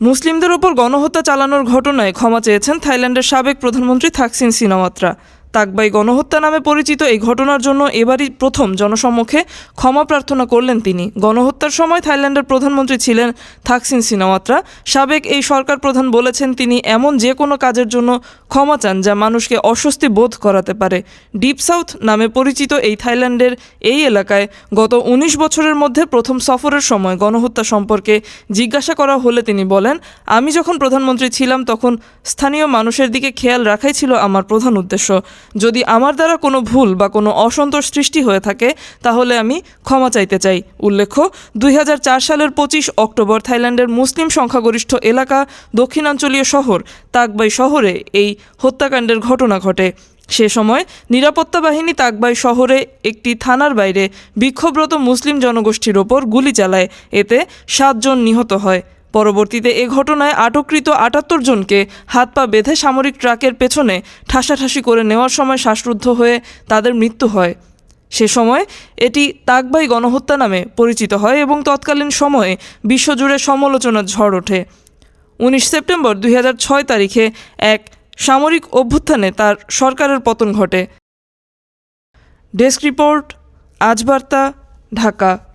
মুসলিমদের ওপর গণহত্যা চালানোর ঘটনায় ক্ষমা চেয়েছেন থাইল্যান্ডের সাবেক প্রধানমন্ত্রী থাকসিন সিনাওয়াত্রা। তাকবাই গণহত্যা নামে পরিচিত এই ঘটনার জন্য এবারই প্রথম জনসম্মুখে ক্ষমা প্রার্থনা করলেন তিনি। গণহত্যার সময় থাইল্যান্ডের প্রধানমন্ত্রী ছিলেন থাকসিন সিনাওয়াত্রা। সাবেক এই সরকার প্রধান বলেছেন তিনি এমন যে কোনো কাজের জন্য ক্ষমা চান যা মানুষকে অস্বস্তি বোধ করাতে পারে। ডিপ সাউথ নামে পরিচিত এই থাইল্যান্ডের এই এলাকায় গত ১৯ বছরের মধ্যে প্রথম সফরের সময় গণহত্যা সম্পর্কে জিজ্ঞাসা করা হলে তিনি বলেন, আমি যখন প্রধানমন্ত্রী ছিলাম তখন স্থানীয় মানুষের দিকে খেয়াল রাখাই ছিল আমার প্রধান উদ্দেশ্য। যদি আমার দ্বারা কোনো ভুল বা কোনো অসন্তোষ সৃষ্টি হয়ে থাকে, তাহলে আমি ক্ষমা চাইতে চাই। উল্লেখ্য, দুই হাজার চার সালের পঁচিশ অক্টোবর থাইল্যান্ডের মুসলিম সংখ্যাগরিষ্ঠ এলাকা দক্ষিণাঞ্চলীয় শহর তাকবাই শহরে এই হত্যাকাণ্ডের ঘটনা ঘটে। সে সময় নিরাপত্তা বাহিনী তাকবাই শহরে একটি থানার বাইরে বিক্ষোভরত মুসলিম জনগোষ্ঠীর ওপর গুলি চালায়। এতে সাতজন নিহত হয়। পরবর্তীতে এ ঘটনায় আটককৃত আটাত্তর জনকে হাত পা বেঁধে সামরিক ট্রাকের পেছনে ঠাসাঠাসি করে নেওয়ার সময় শ্বাসরুদ্ধ হয়ে তাদের মৃত্যু হয়। সে সময় এটি তাকবাই গণহত্যা নামে পরিচিত হয় এবং তৎকালীন সময়ে বিশ্বজুড়ে সমালোচনার ঝড় ওঠে। উনিশ সেপ্টেম্বর দুই হাজার ছয় তারিখে এক সামরিক অভ্যুত্থানে তার সরকারের পতন ঘটে। Desk report Ajbarta Dhaka.